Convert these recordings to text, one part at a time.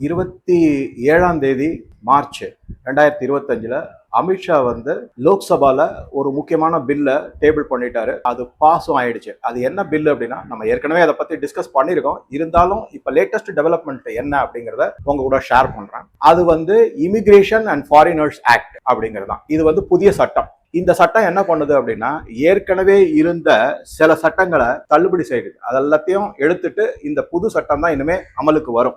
இருபத்தி ஏழாம் தேதி மார்ச் ரெண்டாயிரத்தி இருபத்தஞ்சில் அமித்ஷா வந்து லோக்சபாவில் ஒரு முக்கியமான பில்லை டேபிள் பண்ணிட்டாரு. அது பாஸும் ஆயிடுச்சு. அது என்ன பில் அப்படின்னா நம்ம ஏற்கனவே அதை பற்றி டிஸ்கஸ் பண்ணியிருக்கோம். இருந்தாலும் இப்போ லேட்டஸ்ட் டெவலப்மெண்ட் என்ன அப்படிங்கிறத உங்க கூட ஷேர் பண்ணுறேன் அது வந்து இமிகிரேஷன் அண்ட் ஃபாரினர்ஸ் ஆக்ட் அப்படிங்கிறது தான் இது வந்து புதிய சட்டம். இந்த சட்டம் என்ன பண்ணுது அப்படின்னா ஏற்கனவே இருந்த சில சட்டங்களை தள்ளுபடி செய்யுது. அதெல்லாத்தையும் எடுத்துட்டு இந்த புது சட்டம் தான் இனிமே அமலுக்கு வரும்.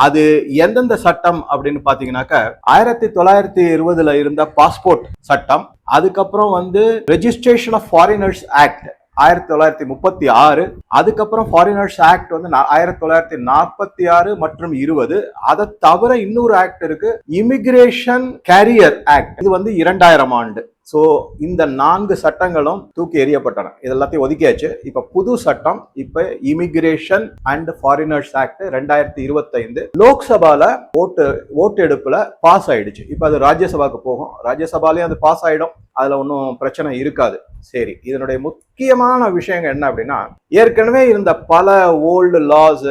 அது எந்தெந்த சட்டம் அப்படின்னு பாத்தீங்கன்னாக்க ஆயிரத்தி தொள்ளாயிரத்தி இருபதுல இருந்த பாஸ்போர்ட் சட்டம் அதுக்கப்புறம் வந்து ரெஜிஸ்ட்ரேஷன் ஆஃப் ஃபாரினர்ஸ் ஆக்ட் ஆயிரத்தி தொள்ளாயிரத்தி முப்பத்தி ஆறு அதுக்கப்புறம் ஃபாரினர்ஸ் ஆக்ட் வந்து ஆயிரத்தி தொள்ளாயிரத்தி நாற்பத்தி ஆறு மற்றும் இருபது அதை தவிர இன்னொரு ஆக்ட் இருக்கு இமிகிரேஷன் கேரியர் ஆக்ட் இது வந்து இரண்டாயிரம் ஆண்டு. ஸோ இந்த நான்கு சட்டங்களும் தூக்கி எறியப்பட்டன. இது எல்லாத்தையும் ஒதுக்கியாச்சு. இப்போ புது சட்டம் இப்போ இமிகிரேஷன் அண்ட் ஃபாரினர்ஸ் ஆக்ட் ரெண்டாயிரத்தி இருபத்தைந்து லோக்சபால ஓட்டு ஓட்டு எடுப்புல பாஸ் ஆயிடுச்சு. இப்போ அது ராஜ்யசபாக்கு போகும். ராஜ்யசபாலையும் அது பாஸ் ஆயிடும். அதுல ஒன்றும் பிரச்சனை இருக்காது. சரி இதனுடைய முக்கியமான விஷயங்கள் என்ன அப்படின்னா ஏற்கனவே இருந்த பல ஓல்டு லாஸ்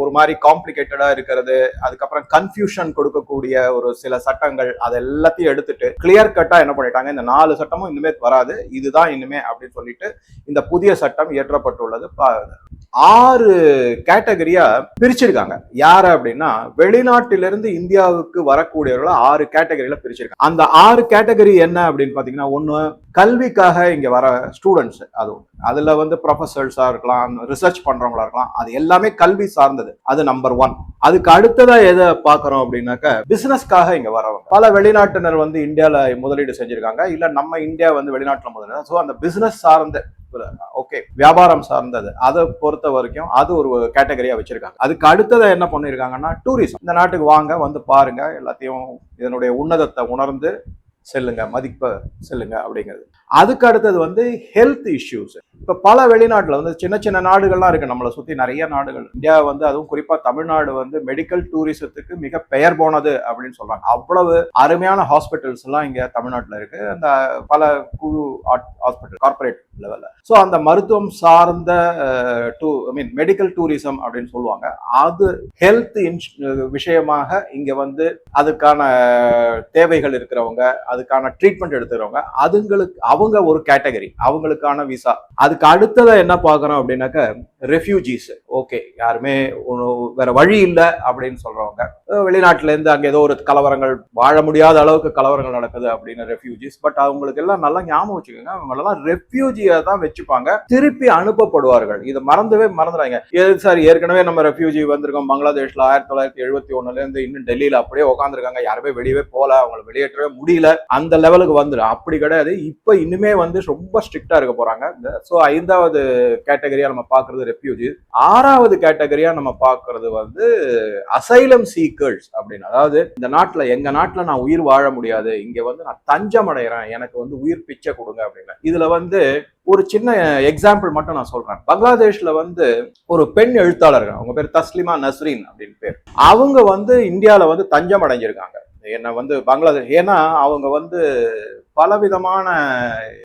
ஒரு மாதிரி காம்ப்ளிகேட்டடா இருக்கிறது அதுக்கப்புறம் கன்ஃபியூஷன் கொடுக்கக்கூடிய ஒரு சில சட்டங்கள் அது எல்லாத்தையும் எடுத்துட்டு கிளியர் கட்டா என்ன பண்ணிட்டாங்க? இந்த நாலு சட்டமும் இனிமே வராது. இதுதான் இனிமே அப்படின்னு சொல்லிட்டு இந்த புதிய சட்டம் இயற்றப்பட்டுள்ளது. ஆறு கேட்டகரியா பிரிச்சிருக்காங்க. யார அப்படின்னா வெளிநாட்டிலிருந்து இந்தியாவுக்கு வரக்கூடியவர்களை ஆறு கேட்டகரியில பிரிச்சிருக்காங்க. அந்த ஆறு கேட்டகரி என்ன அப்படின்னு பாத்தீங்கன்னா ஒண்ணு கல்விக்காக இங்க வர ஸ்டூடெண்ட்ஸ் அது அதுல வந்து ப்ரொஃபசர்ஸா இருக்கலாம் ரிசர்ச் பண்றவங்களா இருக்கலாம். அது எல்லாமே கல்வி சார்ந்தது. அது நம்பர் ஒன் அதுக்கு அடுத்ததா எதை பாக்குறோம் அப்படின்னாக்க பிசினஸ்க்காக இங்க வரவங்க. பல வெளிநாட்டினர் வந்து இந்தியால முதலீடு செஞ்சிருக்காங்க. இல்ல நம்ம இந்தியா வந்து வெளிநாட்டில் முதல்ல. ஸோ அந்த பிசினஸ் சார்ந்த ஓகே வியாபாரம் சார்ந்தது. அதை பொறுத்த வரைக்கும் அது ஒரு கேட்டகரியா வச்சிருக்காங்க. அதுக்கு அடுத்ததை என்ன பண்ணிருக்காங்கன்னா டூரிசம் இந்த நாட்டுக்கு வாங்க வந்து பாருங்க எல்லாத்தையும் இதனுடைய உன்னதத்தை உணர்ந்து செல்லுங்க மதிப்ப செல்லுங்க அப்படிங்கிறது. அதுக்கு அடுத்தது வந்து ஹெல்த் இஷ்யூஸ் இப்போ பல வெளிநாட்டில் வந்து சின்ன சின்ன நாடுகள்லாம் இருக்குது நம்மளை சுற்றி நிறைய நாடுகள். இந்தியா வந்து அதுவும் குறிப்பாக தமிழ்நாடு வந்து மெடிக்கல் டூரிசத்துக்கு மிக பெயர் போனது அப்படின்னு சொல்கிறாங்க அவ்வளவு அருமையான ஹாஸ்பிட்டல்ஸ் எல்லாம் இங்கே தமிழ்நாட்டில் இருக்குது அந்த பல குழு ஹாஸ்பிட்டல் கார்பரேட் லெவலில் ஸோ அந்த மருத்துவம் சார்ந்த to I mean medical tourism அப்படின்னு சொல்லுவாங்க. அது ஹெல்த் விஷயமாக இங்கே வந்து அதுக்கான தேவைகள் இருக்கிறவங்க அதுக்கான ட்ரீட்மெண்ட் எடுத்துக்கிறவங்க அதுங்களுக்கு அவங்க ஒரு கேட்டகரி அவங்களுக்கான விசா அது அதுக்கு அடுத்ததா என்ன பார்க்கறோம் அப்படின்னாக்க ரெஃப்யூஜிஸ் ஓகே யாருமே வேற வழி இல்லை அப்படின்னு சொல்றவங்க. வெளிநாட்டிலேருந்து அங்கே அங்க ஏதோ ஒரு கலவரங்கள் வாழ முடியாத அளவுக்கு கலவரங்கள் நடக்குது அப்படின்னு ரெஃப்யூஜிஸ் பட் அவங்களுக்கு எல்லாம் நல்லா ஞாபகம் வச்சுக்கோங்க அவங்களெல்லாம் ரெஃப்யூஜியை தான் வச்சுப்பாங்க. திருப்பி அனுப்பப்படுவார்கள். இதை மறந்துவே மறந்துறாங்க ஏ- சார் ஏற்கனவே நம்ம ரெஃப்யூஜி வந்திருக்கோம். பங்களாதேஷ்ல ஆயிரத்தி தொள்ளாயிரத்தி எழுபத்தி ஒன்னுலேருந்து இருந்து இன்னும் டெல்லியில அப்படியே உட்காந்துருக்காங்க யாருமே வெளியவே போல அவங்களை வெளியேற்றவே முடியல. அந்த லெவலுக்கு வந்துடும் அப்படி கிடையாது. இப்போ இன்னுமே வந்து ரொம்ப ஸ்ட்ரிக்டா இருக்க போறாங்க. ஸோ ஐந்தாவது கேட்டகரியா நம்ம பார்க்கறது ரெஃப்யூஜி ஆறாவது கேட்டகரியா நம்ம பார்க்கறது வந்து அசைலம் சீக்கர்ஸ் அப்படின்னு. அதாவது இந்த நாட்டில் எங்க நாட்டில் நான் உயிர் வாழ முடியாது. இங்க வந்து நான் தஞ்சம் அடைகிறேன் எனக்கு வந்து உயிர் பிச்சை கொடுங்க அப்படின்னு. இதுல வந்து ஒரு சின்ன எக்ஸாம்பிள் மட்டும் நான் சொல்றேன். பங்களாதேஷ்ல வந்து ஒரு பெண் எழுத்தாளர் அவங்க பேர் தஸ்லிமா நஸ்ரீன் அப்படின்னு பேர். அவங்க வந்து இந்தியாவில் வந்து தஞ்சம் அடைஞ்சிருக்காங்க என்ன வந்து பங்களாதேஷ் ஏன்னா அவங்க வந்து பலவிதமான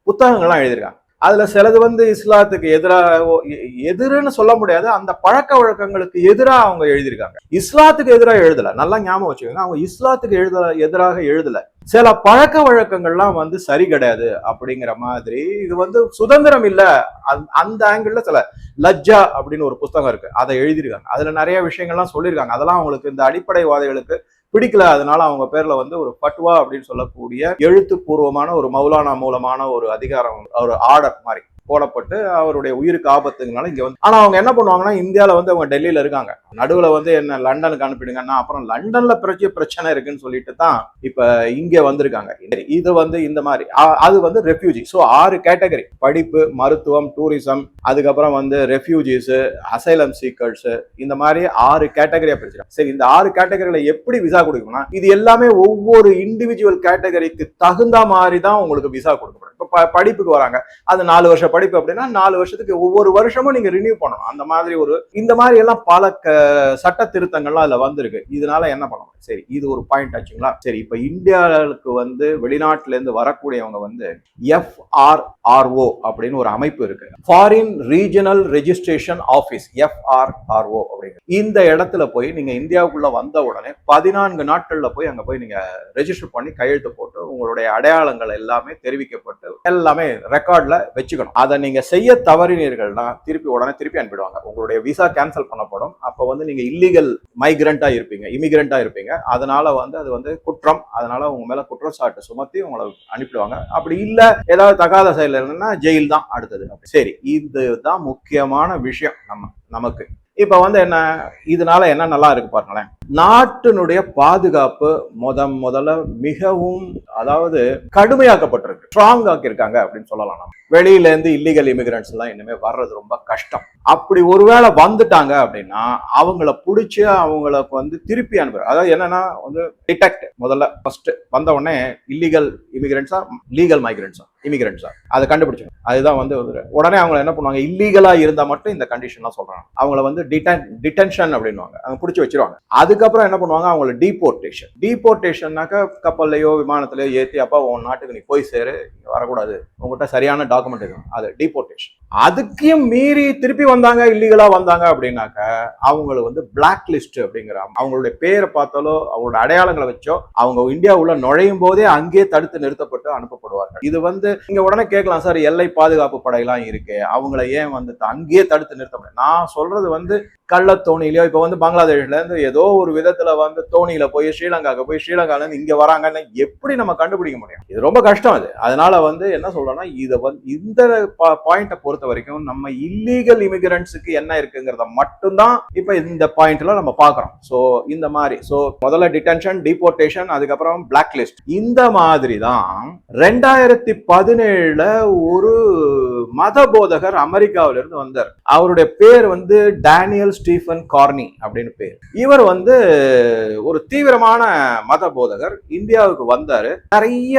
புத்தகங்கள்லாம் எழுதியிருக்காங்க. அதுல சிலது வந்து இஸ்லாத்துக்கு எதிராக எதிர்ன்னு சொல்ல முடியாது. அந்த பழக்க வழக்கங்களுக்கு எதிராக அவங்க எழுதியிருக்காங்க. இஸ்லாத்துக்கு எதிராக எழுதல. நல்லா ஞாபகம் வச்சுக்கோங்க. அவங்க இஸ்லாத்துக்கு எழுத எதிராக எழுதல. சில பழக்க வழக்கங்கள்லாம் வந்து சரி கிடையாது அப்படிங்கிற மாதிரி. இது வந்து சுதந்திரம் இல்ல. அந்த- அந்த ஆங்கிள் சில லஜ்ஜா அப்படின்னு ஒரு புத்தகம் இருக்கு. அதை எழுதியிருக்காங்க. அதுல நிறைய விஷயங்கள்லாம் சொல்லியிருக்காங்க. அதெல்லாம் அவங்களுக்கு இந்த அடிப்படைவாதிகளுக்கு பிடிக்கல. அதனால அவங்க பேர்ல வந்து ஒரு பட்வா அப்படின்னு சொல்லக்கூடிய எழுத்துப்பூர்வமான ஒரு மௌலானா மூலமான ஒரு அதிகாரம் ஒரு ஆர்டர் மாதிரி போடப்பட்டு அவருடைய உயிருக்கு ஆபத்துங்கனால இங்க வந்து ஆனா அவங்க என்ன பண்ணுவாங்கன்னா இந்தியாவில வந்து அவங்க டெல்லியில இருக்காங்க. நடுவுல வந்து என்ன லண்டனுக்கு அனுப்பிடுங்கன்னா அப்புறம் லண்டன்ல பிரச்சனை பிரச்சனை இருக்குன்னு சொல்லிட்டு தான் இப்ப இங்க வந்திருக்காங்க. இது வந்து இந்த மாதிரி அது வந்து ரெஃப்யூஜி ஸோ ஆறு கேட்டகரி படிப்பு மருத்துவம் டூரிசம் அதுக்கப்புறம் வந்து ரெஃப்யூஜிஸ் அசைலம் சீக்கர்ஸ் இந்த மாதிரி ஆறு கேட்டகரியா பிரிச்சிருக்காங்க. சரி இந்த ஆறு கேட்டகரியில எப்படி விசா கொடுக்கணும்னா இது எல்லாமே ஒவ்வொரு இண்டிவிஜுவல் கேட்டகரிக்கு தகுந்த மாதிரி தான் உங்களுக்கு விசா கொடுக்கப்படும். இப்போ படிப்புக்கு வராங்க. அது நாலு வருஷ படிப்பு அப்படின்னா நாலு வருஷத்துக்கு ஒவ்வொரு வருஷமும் நீங்க ரினியூ பண்ணணும். அந்த மாதிரி ஒரு இந்த மாதிரி எல்லாம் பல க- சட்ட திருத்தங்கள்லாம் அதுல வந்திருக்கு. இதனால என்ன பண்ணணும் சரி இது ஒரு பாயிண்ட் ஆச்சுங்களா? சரி இப்ப இந்தியாவுக்கு வந்து வெளிநாட்டுல இருந்து வரக்கூடியவங்க வந்து எஃப்ஆர்ஆர்ஓ அப்படின்னு ஒரு அமைப்பு இருக்கு. Foreign regional registration office FRRO அப்படின்னு இந்த இடத்துல போய் நீங்க இந்தியாவுக்குள்ள வந்த உடனே பதினான்கு நாட்கள்ல போய் அங்க போய் நீங்க ரெஜிஸ்டர் பண்ணி கையெழுத்து போட்டு உங்களுடைய அடையாளங்கள் எல்லாமே தெரிவிக்கப்பட்டு எல்லாமே ரெக்கார்ட்ல வச்சுக்கணும். அதை நீங்க செய்ய தவறினீர்கள்னா திருப்பி உடனே திருப்பி அனுப்பிடுவாங்க. உங்களுடைய விசா கேன்சல் பண்ணப்படும். அப்போ வந்து நீங்க இல்லீகல் மைக்ரண்ட்டாக இருப்பீங்க இமிகிரண்ட்டாக இருப்பீங்க. அதனால வந்து அது வந்து குற்றம். அதனால உங்க மேல குற்றச்சாட்டு சுமத்தி உங்களை அனுப்பிடுவாங்க. அப்படி இல்லை ஏதாவது தகாத செயல் இருந்ததுன்னா ஜெயில் தான் அடுத்தது. சரி இதுதான் முக்கியமான விஷயம் நம்ம நமக்கு. இப்ப வந்து என்ன இதனால என்ன நல்லா இருக்கு பாருங்களேன். நாட்டினுடைய பாதுகாப்பு முத முதல்ல மிகவும் அதாவது கடுமையாக்கப்பட்டிருக்கு. ஸ்ட்ராங் ஆக்கியிருக்காங்க அப்படின்னு சொல்லலாம் நம்ம. வெளியில இருந்து இல்லீகல் இமிகிரண்ட்ஸ் எல்லாம் இனிமே வர்றது ரொம்ப கஷ்டம். அப்படி ஒருவேளை வந்துட்டாங்க அப்படின்னா அவங்கள பிடிச்சி அவங்களுக்கு வந்து திருப்பி அனுப்புற அதாவது என்னன்னா வந்து டிடெக்ட் முதல்ல ஃபர்ஸ்ட் வந்த உடனே இல்லீகல் இமிகிரண்ட்ஸா லீகல் மைக்ரண்ட்ஸா இமிகிரண்ட்ஸா அதை கண்டுபிடிச்சாங்க அதுதான் வந்து உடனே அவங்க என்ன பண்ணுவாங்க? இல்லீகலா இருந்தா மட்டும் இந்த கண்டிஷன்லாம் சொல்றாங்க. அவங்கள வந்து டிட்டன் டிடென்ஷன் அப்படின்னுவாங்க. அவங்க பிடிச்சி வச்சிருவாங்க. அதுக்கப்புறம் என்ன பண்ணுவாங்க? அவங்கள டீபோர்டேஷன் டீபோர்டேஷன்னாக்கா கப்பல்லையோ விமானத்திலையோ ஏற்றி அப்பா உன் நாட்டுக்கு நீ போய் சேரு. வரக்கூடாது. உங்கள்கிட்ட சரியான டாக்குமெண்ட் இருக்கும் அது டீபோர்டேஷன் அதுக்கும் மீறி திருப்பி வந்தாங்க இல்லீகலா வந்தாங்க அப்படின்னாக்க அவங்களை வந்து பிளாக் லிஸ்ட் அப்படிங்கிற அவங்களுடைய பேரை பார்த்தாலோ அவங்களோட அடையாளங்களை வச்சோ அவங்க இந்தியா உள்ள நுழையும் போதே அங்கேயே தடுத்து நிறுத்தப்பட்டு அனுப்பப்படுவார்கள். இது வந்து நீங்க உடனே கேட்கலாம் சார் எல்லை பாதுகாப்பு படையெல்லாம் இருக்கு அவங்கள ஏன் வந்து அங்கேயே தடுத்து நிறுத்த முடியும் நான் சொல்றது வந்து கள்ள தோணியிலயோ இப்ப வந்து பங்களாதேஷ்ல இருந்து ஏதோ ஒரு விதத்துல வந்து தோணியில போய் ஸ்ரீலங்காக்கு போய் ஸ்ரீலங்கால இருந்து இங்க வராங்கன்னு எப்படி நம்ம கண்டுபிடிக்க முடியும்? இது ரொம்ப கஷ்டம் அது. அதனால வந்து என்ன சொல்றேன்னா இதை வந்து இந்த பாயிண்ட பொறுத்த பொறுத்த வரைக்கும் நம்ம இல்லீகல் இமிகிரண்ட்ஸுக்கு என்ன இருக்குங்கிறத மட்டும்தான் இப்போ இந்த பாயிண்ட்ல நம்ம பார்க்குறோம். ஸோ இந்த மாதிரி ஸோ முதல்ல டிடென்ஷன் டிபோர்டேஷன் அதுக்கப்புறம் பிளாக் லிஸ்ட் இந்த மாதிரி தான் ரெண்டாயிரத்தி பதினேழுல ஒரு மத போதகர் அமெரிக்காவில இருந்து வந்தார். அவருடைய பேர் வந்து டேனியல் ஸ்டீஃபன் கார்னி அப்படின்னு பேர். இவர் வந்து ஒரு தீவிரமான மத போதகர் இந்தியாவுக்கு வந்தாரு. நிறைய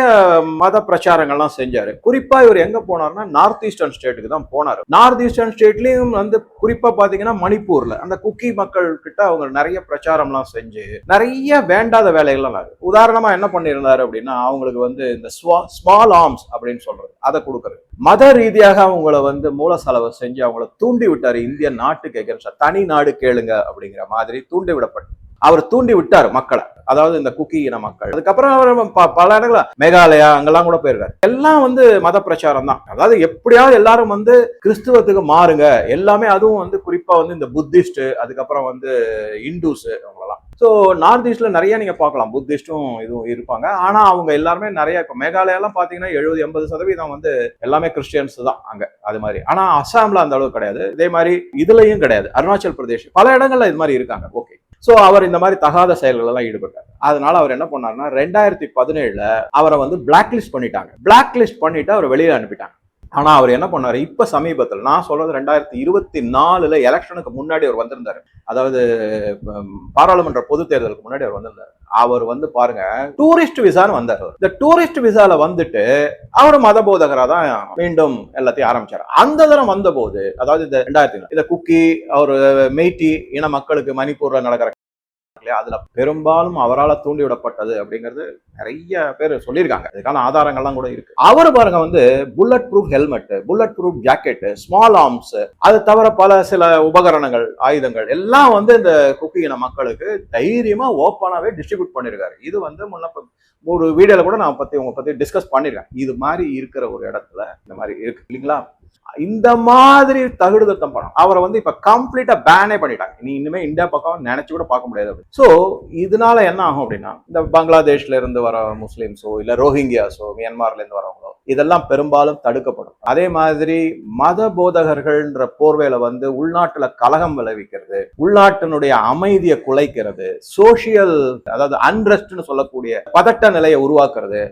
மத பிரச்சாரங்கள்லாம் செஞ்சாரு. குறிப்பா இவர் எங்க போனார்னா நார்த் ஈஸ்டர்ன் ஸ்டேட்டுக்கு தான் போனார். நார்த் ஈஸ்டர்ன் ஸ்டேட்லயும் வந்து குறிப்பா பாத்தீங்கன்னா மணிப்பூர்ல அந்த குக்கி மக்கள் கிட்ட அவங்க நிறைய பிரச்சாரம்லாம் செஞ்சு நிறைய வேண்டாத வேலைகள்லாம் உதாரணமா என்ன பண்ணியிருந்தாரு அப்படின்னா அவங்களுக்கு வந்து இந்த ஸ்மால் ஆர்ம்ஸ் அப்படின்னு சொல்றது அதை கொடுக்கறது. மத ரீதியாக அவங்கள வந்து மூல செலவு செஞ்சு அவங்கள தூண்டி விட்டாரு இந்திய நாட்டுக்கு எகென்ஸ்டா தனி நாடு கேளுங்க அப்படிங்கிற மாதிரி தூண்டி விடப்பட்டு அவர் தூண்டி விட்டார் மக்களை. அதாவது இந்த குக்கி இன மக்கள். அதுக்கப்புறம் அவர் ப- பல இடங்கள மேகாலயா அங்கெல்லாம் கூட போயிருக்காரு. எல்லாம் வந்து மத பிரச்சாரம் தான். அதாவது எப்படியாவது எல்லாரும் வந்து கிறிஸ்துவத்துக்கு மாறுங்க. எல்லாமே அதுவும் வந்து குறிப்பா வந்து இந்த புத்திஸ்ட் அதுக்கப்புறம் வந்து இந்துஸ் அவங்களெல்லாம் ஸோ நார்த் ஈஸ்ட்ல நிறைய நீங்க பார்க்கலாம். புத்திஸ்டும் இதுவும் இருப்பாங்க. ஆனா அவங்க எல்லாருமே நிறைய இப்போ மேகாலயாலாம் பார்த்தீங்கன்னா எழுபது எண்பது சதவீதம் வந்து எல்லாமே கிறிஸ்டியன்ஸ் தான் அங்க. அது மாதிரி. ஆனா அஸ்ஸாம்ல அந்த அளவுக்கு கிடையாது. இதே மாதிரி இதுலயும் கிடையாது. அருணாச்சல் பிரதேஷ். பல இடங்கள்ல இது மாதிரி இருக்காங்க. ஓகே ஸோ அவர் இந்த மாதிரி தகாத செயல்கள் எல்லாம் ஈடுபட்டார். அதனால அவர் என்ன பண்ணாருன்னா ரெண்டாயிரத்தி பதினேழுல அவரை வந்து பிளாக் லிஸ்ட் பண்ணிட்டாங்க. பிளாக் லிஸ்ட் பண்ணிட்டு அவர் வெளியில அனுப்பிட்டாங்க. ஆனா அவர் என்ன பண்ணாரு? இப்ப சமீபத்தில் நான் சொல்றது ரெண்டாயிரத்தி இருபத்தி நாலுல எலெக்ஷனுக்கு முன்னாடி அவர் வந்திருந்தாரு. அதாவது பாராளுமன்ற பொது தேர்தலுக்கு முன்னாடி அவர் வந்திருந்தாரு. அவர் வந்து பாருங்க டூரிஸ்ட் விசான்னு வந்தார் இந்த டூரிஸ்ட் விசால வந்துட்டு அவர் மத போதகரா தான் மீண்டும் எல்லாத்தையும் ஆரம்பிச்சார். அந்த தரம் வந்தபோது அதாவது இந்த ரெண்டாயிரத்தி இந்த குக்கி அவர் மெய்டி இன மக்களுக்கு மணிப்பூர்ல நடக்கிற இல்லையா? அதுல பெரும்பாலும் அவரால் தூண்டி விடப்பட்டது அப்படிங்கிறது நிறைய பேர் சொல்லியிருக்காங்க. இதுக்கான ஆதாரங்கள்லாம் கூட இருக்கு. அவர் பாருங்க வந்து bulletproof helmet bulletproof jacket small arms அது தவிர பல சில உபகரணங்கள் ஆயுதங்கள் எல்லாம் வந்து இந்த குக்கி இன மக்களுக்கு தைரியமா ஓப்பனாவே டிஸ்ட்ரிபியூட் பண்ணிருக்காரு. இது வந்து முன்ன ஒரு வீடியோல கூட நான் பத்தி உங்க பத்தி டிஸ்கஸ் பண்ணிருக்கேன். இது மாதிரி இருக்கிற ஒரு இடத்துல இந்த மாதிரி இருக்கு. இல்லைங்களா? இந்த மாதிரி தகுடுதத்தம் படம் அவரை வந்து இப்ப கம்ப்ளீட்டா பேனே பண்ணிட்டாங்க. நீ இனிமே இந்தியா பக்கம் நினைச்சு கூட பார்க்க முடியாது சோ இதனால என்ன ஆகும் அப்படின்னா இந்த பங்களாதேஷ்ல இருந்து வர முஸ்லீம்ஸோ இல்ல ரோஹிங்கியாஸோ மியான்மர்ல இருந்து வரவங்களோ இதெல்லாம் பெரும்பாலும் தடுக்கப்படும். அதே மாதிரி மத போதகர்கள்ன்ற போர்வையில வந்து உள்நாட்டுல கலகம் விளைவிக்கிறது உள்நாட்டினுடைய அமைதியை குலைக்கிறது சோசியல் அதாவது அன்ரெஸ்ட்னு சொல்லக்கூடிய பதட்ட நிலையை உருவாக்குறது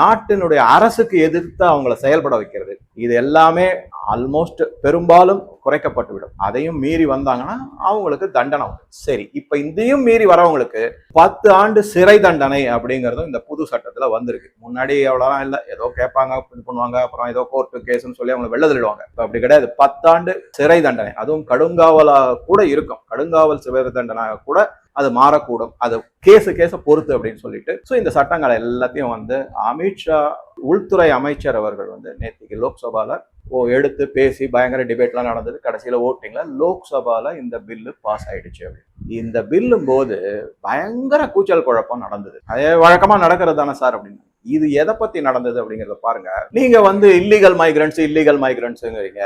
நாட்டினுடைய அரசுக்கு எதிர்த்து அவங்கள செயல்பட வைக்கிறது இது எல்லாமே ஆல்மோஸ்ட் பெரும்பாலும் குறைக்கப்பட்டுவிடும். அதையும் மீறி வந்தாங்கன்னா அவங்களுக்கு தண்டனை சரி இப்ப இதையும் மீறி வரவங்களுக்கு பத்து ஆண்டு சிறை தண்டனை அப்படிங்கறதும் இந்த புது சட்டத்துல வந்திருக்கு. முன்னாடி அவ்வளவுதான் இல்லை. ஏதோ கேட்பாங்க இது பண்ணுவாங்க அப்புறம் ஏதோ கோர்ட்டு கேஸ்ன்னு சொல்லி அவங்களை வெளில தள்ளிடுவாங்க இப்போ அப்படி கிடையாது. பத்தாண்டு சிறை தண்டனை. அதுவும் கடுங்காவலா கூட இருக்கும். கடுங்காவல் சிறை தண்டனை கூட அது மாறக்கூடும். அது கேஸு கேஸை பொறுத்து அப்படின்னு சொல்லிட்டு. ஸோ இந்த சட்டங்களை எல்லாத்தையும் வந்து அமித்ஷா உள்துறை அமைச்சர் அவர்கள் வந்து நேற்றுக்கு லோக்சபாவில் ஓ எடுத்து பேசி பயங்கர டிபேட்லாம் நடந்தது. கடைசியில் ஓட்டிங்கில் லோக்சபாவில் இந்த பில்லு பாஸ் ஆயிடுச்சு அப்படின்னு. இந்த பில்லும் போது பயங்கர கூச்சல் குழப்பம் நடந்தது. அதே வழக்கமாக நடக்கிறது தானே சார் அப்படின்னு. இது எதை பத்தி நடந்தது அப்படிங்கறத பாருங்க. நீங்க வந்து இல்லீகல் மைக்ரன்ஸ் இல்லீகல் மைக்ரன்ஸுங்கிறீங்க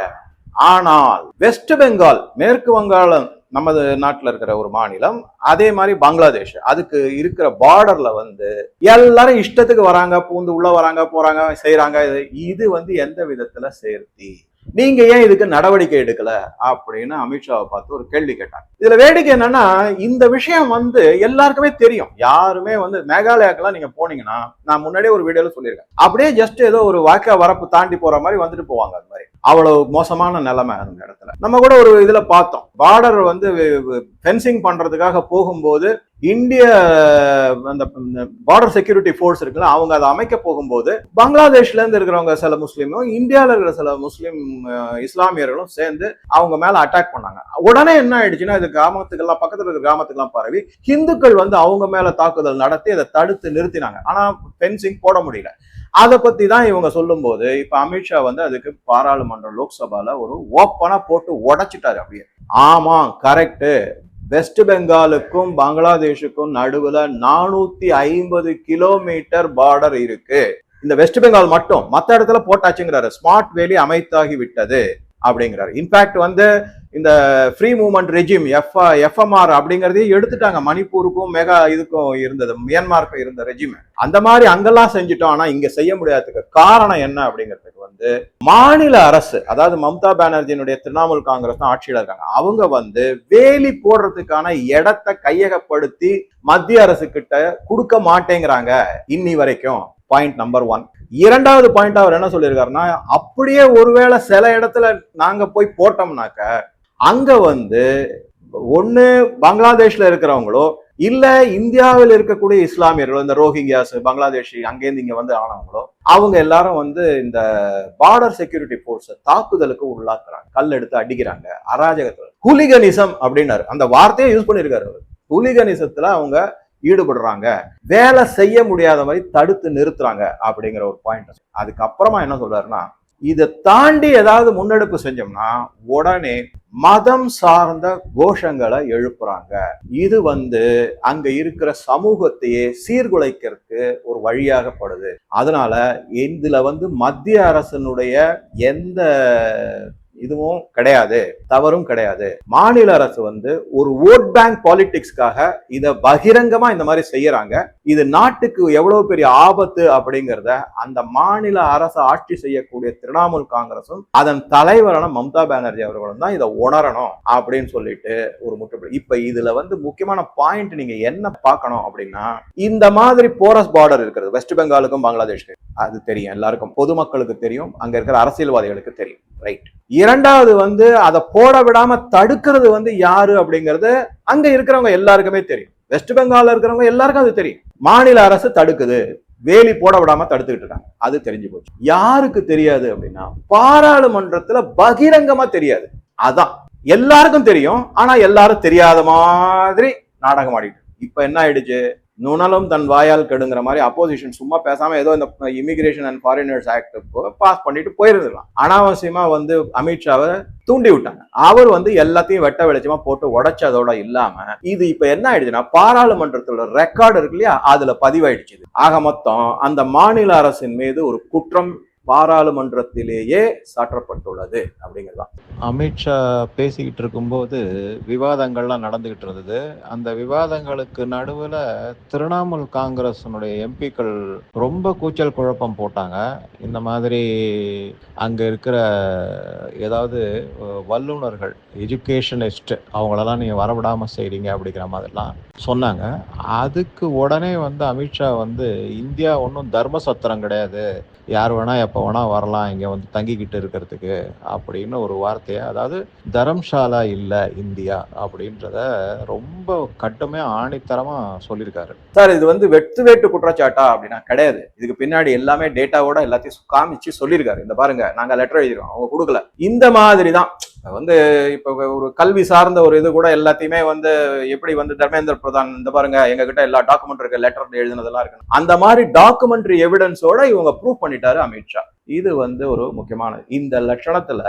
ஆனால் வெஸ்ட் பெங்கால் மேற்கு வங்காளம் நமது நாட்டுல இருக்கிற ஒரு மாநிலம் அதே மாதிரி பங்களாதேஷ். அதுக்கு இருக்கிற பார்டர்ல வந்து எல்லாரும் இஷ்டத்துக்கு வராங்க பூந்து உள்ள வராங்க போறாங்க செய்யறாங்க இது இது வந்து எந்த விதத்துல சேர்த்தி? நீங்க ஏன் இதுக்கு நடவடிக்கை எடுக்கல அப்படின்னு அமித்ஷாவை பார்த்து ஒரு கேள்வி கேட்டாங்க. இதுல வேடிக்கை என்னன்னா இந்த விஷயம் வந்து எல்லாருக்குமே தெரியும். யாருமே வந்து மேகாலயாக்கெல்லாம் நீங்க போனீங்கன்னா நான் முன்னாடியே ஒரு வீடியோல சொல்லியிருக்கேன். அப்படியே ஜஸ்ட் ஏதோ ஒரு வாக்க வரப்பு தாண்டி போற மாதிரி வந்துட்டு போவாங்க அது மாதிரி. அவ்வளவு மோசமான நிலைமை அந்த இடத்துல. நம்ம கூட ஒரு இதுல பார்த்தோம். பார்டர் வந்து ஃபென்சிங் பண்றதுக்காக போகும்போது இந்திய அந்த பார்டர் செக்யூரிட்டி ஃபோர்ஸ் இருக்குல்ல அவங்க அதை அமைக்க போகும்போது பங்களாதேஷ்ல இருந்து இருக்கிறவங்க சில முஸ்லீமும் இந்தியாவில் இருக்கிற சில முஸ்லீம் இஸ்லாமியர்களும் சேர்ந்து அவங்க மேல அட்டாக் பண்ணாங்க. உடனே என்ன ஆயிடுச்சுன்னா இது கிராமத்துக்கெல்லாம் பக்கத்துல இருக்கிற கிராமத்துக்கெல்லாம் பரவி இந்துக்கள் வந்து அவங்க மேல தாக்குதல் நடத்தி அதை தடுத்து நிறுத்தினாங்க. ஆனா ஃபென்சிங் போட முடியல. அதை பத்தி தான் இவங்க சொல்லும்போது இப்ப அமித்ஷா வந்து அதுக்கு பாராளுமன்ற லோக்சபால ஒரு ஓப்பனா போட்டு உடைச்சிட்டாரு அப்படியே. ஆமா கரெக்ட் வெஸ்ட் பெங்காலுக்கும் பங்களாதேஷுக்கும் நடுவுல நானூத்தி ஐம்பது கிலோமீட்டர் பார்டர் இருக்கு. இந்த வெஸ்ட் பெங்கால் மட்டும் மற்ற இடத்துல போட்டாச்சுங்கிறாரு. ஸ்மார்ட் வேலி அமைத்தாகி விட்டது. அப்படிங்கிறாரு. இன்ஃபேக்ட் வந்து இந்த free movement regime F FMR அப்படிங்கிறதையும் எடுத்துட்டாங்க. மணிப்பூருக்கும் மெகா இதுக்கும் இருந்தது மியான்மாருக்கும் இருந்த ரெஜிம் அந்த மாதிரி அங்கெல்லாம் செஞ்சுட்டோம். ஆனா இங்க செய்ய முடியாததுக்கு காரணம் என்ன அப்படிங்கிறதுக்கு வந்து மாநில அரசு அதாவது மம்தா பானர்ஜியினுடைய திரிணாமுல் காங்கிரஸ் தான் ஆட்சியில இருக்காங்க. அவங்க வந்து வேலி போடுறதுக்கான இடத்தை கையகப்படுத்தி மத்திய அரசு கிட்ட கொடுக்க மாட்டேங்கிறாங்க இன்னி வரைக்கும். பாயிண்ட் நம்பர் ஒன் இரண்டாவது பாயிண்ட் அவர் என்ன சொல்லியிருக்காருன்னா அப்படியே ஒருவேளை சில இடத்துல நாங்க போய் போட்டோம்னாக்க அங்க வந்து ஒன்று பங்களாதேஷ்ல இருக்கிறவங்களோ இல்ல இந்தியாவில் இருக்கக்கூடிய இஸ்லாமியர்களோ இந்த ரோஹிங்கியாஸ் பங்களாதேஷ் அங்கேருந்து இங்க வந்து ஆனவங்களோ அவங்க எல்லாரும் வந்து இந்த பார்டர் செக்யூரிட்டி போர்ஸ் தாக்குதலுக்கு உள்ளாக்குறாங்க. கல் எடுத்து அடிக்கிறாங்க. அராஜகத்துல. ஹூலிகனிசம் அப்படின்னாரு. அந்த வார்த்தையை யூஸ் பண்ணிருக்காரு அவர். ஹூலிகனிசத்துல அவங்க ஈடுபடுறாங்க. வேலை செய்ய முடியாத மாதிரி தடுத்து நிறுத்துறாங்க அப்படிங்கிற ஒரு பாயிண்ட் அதுக்கப்புறமா என்ன சொல்றாருன்னா இதை தாண்டி ஏதாவது முன்னெடுப்பு செஞ்சோம்னா உடனே மதம் சார்ந்த கோஷங்களை எழுப்புறாங்க. இது வந்து அங்க இருக்கிற சமூகத்தையே சீர்குலைக்கிறதுக்கு ஒரு வழியாகப்படுது அதனால இதுல வந்து மத்திய அரசனுடைய எந்த இதுவும் கிடையாது தவறும் கிடையாது. மாநில அரசு வந்து ஒரு ஓட் பேங்க் பாலிடிக்ஸ்க்காக இதை பகிரங்கமா இந்த மாதிரி செய்யறாங்க. இது நாட்டுக்கு எவ்வளவு பெரிய ஆபத்து அப்படிங்கிறத அந்த மாநில அரசு ஆட்சி செய்யக்கூடிய திரிணாமுல் காங்கிரசும் அதன் தலைவரான மம்தா பானர்ஜி அவர்களும் தான் இதை உணரணும் அப்படின்னு சொல்லிட்டு ஒரு முற்றுப்புள்ளி. இப்ப இதுல வந்து முக்கியமான பாயிண்ட் நீங்க என்ன பார்க்கணும் அப்படின்னா இந்த மாதிரி போரஸ் பார்டர் இருக்கிறது வெஸ்ட் பெங்காலுக்கும் பங்களாதேஷ்க்கு அது தெரியும் எல்லாருக்கும். பொதுமக்களுக்கு தெரியும் அங்க இருக்கிற அரசியல்வாதிகளுக்கு தெரியும் ரைட் இரண்டாவது வந்து அதை போட விடாம தடுக்கிறது வந்து யாரு அப்படிங்கறது அங்க இருக்கிறவங்க எல்லாருக்குமே தெரியும். வெஸ்ட் பெங்கால்ல இருக்கிறவங்க எல்லாருக்கும் அது தெரியும். மாநில அரசு தடுக்குது. வேலி போட விடாம தடுத்துக்கிட்டு இருக்காங்க. அது தெரிஞ்சு போச்சு. யாருக்கு தெரியாது அப்படின்னா பாராளுமன்றத்துல பகிரங்கமா தெரியாது. அதான். எல்லாருக்கும் தெரியும். ஆனா எல்லாரும் தெரியாத மாதிரி நாடகம் ஆடிட்டு இப்ப என்ன ஆயிடுச்சு? நுணலும் தன் வாயால் கெடுங்கிற மாதிரி அப்போசிஷன் சும்மா பேசாமல் ஏதோ இந்த immigration and foreigners act pass பண்ணிட்டு போயிருந்துடலாம். அனாவசியமாக வந்து அமித்ஷாவை தூண்டி விட்டாங்க. அவர் வந்து எல்லாத்தையும் வெட்ட வெளிச்சமா போட்டு உடைச்சதோட இல்லாம இது இப்ப என்ன ஆயிடுச்சுன்னா பாராளுமன்றத்தோட ரெக்கார்டு இருக்கு இல்லையா? அதுல பதிவாயிடுச்சு ஆக மொத்தம் அந்த மாநில அரசின் மீது ஒரு குற்றம் பாராளுமன்றத்திலேயே சாற்றப்பட்டுள்ளது அப்படிங்கிறது? அமித்ஷா பேசிக்கிட்டு இருக்கும்போது விவாதங்கள்லாம் நடந்துகிட்டு இருந்தது. அந்த விவாதங்களுக்கு நடுவில் திரிணாமுல் காங்கிரஸினுடைய எம்பிக்கள் ரொம்ப கூச்சல் குழப்பம் போட்டாங்க. இந்த மாதிரி அங்கே இருக்கிற ஏதாவது வல்லுநர்கள் வல்லுனர்கள் எஜுகேஷனிஸ்ட் அவங்களெல்லாம் நீங்கள் வரவிடாமல் செய்கிறீங்க அப்படிங்கிற மாதிரிலாம் சொன்னாங்க. அதுக்கு உடனே வந்து அமித்ஷா வந்து இந்தியா ஒன்றும் தர்ம சத்திரம் கிடையாது. யார் வேணா எப்போ வேணா வரலாம் இங்கே வந்து தங்கிக்கிட்டு இருக்கிறதுக்கு அப்படின்னு ஒரு வார்த்தையை அதாவது தர்மசாலா இல்லை இந்தியா அப்படின்றத ரொம்ப கட்டுமே ஆணித்தரமாக சொல்லியிருக்காரு. சார் இது வந்து வெட்டு வேட்டு குற்றச்சாட்டா அப்படின்னா கிடையாது. இதுக்கு பின்னாடி எல்லாமே டேட்டாவோட எல்லாத்தையும் காமிச்சு சொல்லியிருக்காரு. இந்த பாருங்க நாங்கள் லெட்டர் எழுதிருக்கோம் அவங்க கொடுக்கல. இந்த மாதிரி தான் வந்து இப்போ ஒரு கல்வி சார்ந்த ஒரு இது கூட எல்லாத்தையுமே வந்து எப்படி வந்து தர்மேந்திர பிரதான் இந்த பாருங்க எங்க கிட்ட எல்லா டாக்குமெண்ட் இருக்கு லெட்டர் எழுதுனதெல்லாம் இருக்கு. அந்த மாதிரி டாக்குமெண்ட்ரி எவிடன்ஸோட இவங்க ப்ரூவ் பண்ணிட்டாரு அமித்ஷா இது வந்து ஒரு முக்கியமான இந்த லட்சணத்துல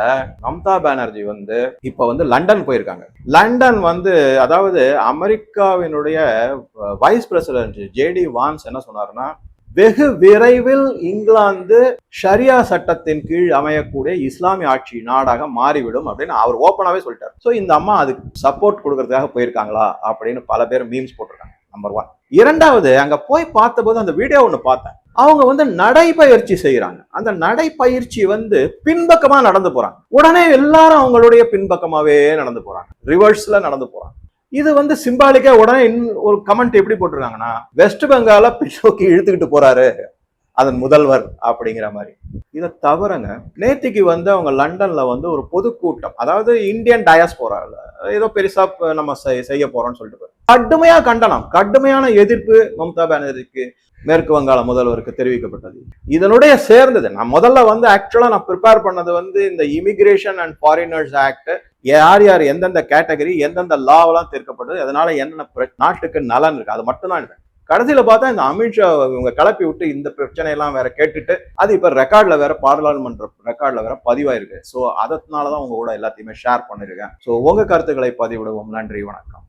மம்தா பானர்ஜி வந்து இப்ப வந்து லண்டன் போயிருக்காங்க. லண்டன் வந்து அதாவது அமெரிக்காவினுடைய வைஸ் பிரசிடென்ட் ஜேடி வான்ஸ் என்ன சொன்னாருன்னா வெகு விரைவில் இங்கிலாந்து ஷரியா சட்டத்தின் கீழ் அமையக்கூடிய இஸ்லாமிய ஆட்சி நாடாக மாறிவிடும் அப்படின்னு அவர் ஓப்பனாகவே சொல்லிட்டார். ஸோ இந்த அம்மா அதுக்கு சப்போர்ட் கொடுக்கறதுக்காக போயிருக்காங்களா அப்படின்னு பல பேர் மீம்ஸ் போட்டிருக்காங்க நம்பர் ஒன் இரண்டாவது அங்க போய் பார்த்தபோது அந்த வீடியோ ஒன்று பார்த்தேன். அவங்க வந்து நடைபயிற்சி செய்யறாங்க அந்த நடைப்பயிற்சி வந்து பின்பக்கமா நடந்து போறாங்க. உடனே எல்லாரும் அவங்களுடைய பின்பக்கமாவே நடந்து போறாங்க. ரிவர்ஸ்ல நடந்து போறாங்க. இது வந்து சிம்பாலிக்கா உடனே இன்னும் ஒரு கமெண்ட் எப்படி போட்டிருக்காங்கன்னா வெஸ்ட் பெங்கால பின்னோக்கி இழுத்துக்கிட்டு போறாரு அதன் முதல்வர் அப்படிங்கிற மாதிரி. இதை தவிரங்க நேத்திக்கு வந்து அவங்க லண்டன்ல வந்து ஒரு பொதுக்கூட்டம் அதாவது இந்தியன் டயஸ்போரால ஏதோ பெருசா நம்ம செய்- செய்ய போறோம்னு சொல்லிட்டு கடுமையா கண்டனம் கடுமையான எதிர்ப்பு மம்தா பானர்ஜிக்கு. மேற்கு வங்காள முதல்வருக்கு தெரிவிக்கப்பட்டது. இதனுடைய சேர்ந்தது நான் முதல்ல வந்து ஆக்சுவலாக நான் ப்ரிப்பேர் பண்ணது வந்து இந்த இமிகிரேஷன் அண்ட் ஃபாரினர்ஸ் ஆக்ட் யார் யார் எந்தெந்த கேட்டகரி எந்தெந்த லாவெல்லாம் தீர்க்கப்பட்டது அதனால என்னென்ன நாட்டுக்கு நலன் இருக்கு அது மட்டும் தான் கடைசியில பார்த்தா இந்த அமித்ஷா இவங்க கிளப்பி விட்டு இந்த பிரச்சனையெல்லாம் வேற கேட்டுட்டு அது இப்ப ரெக்கார்ட்ல வேற பாராளுமன்ற ரெக்கார்ட்ல வேற பதிவாயிருக்கு. ஸோ அதனாலதான் உங்க கூட எல்லாத்தையுமே ஷேர் பண்ணிருக்கேன். ஸோ உங்க கருத்துக்களை பதிவிடுவோம். நன்றி வணக்கம்.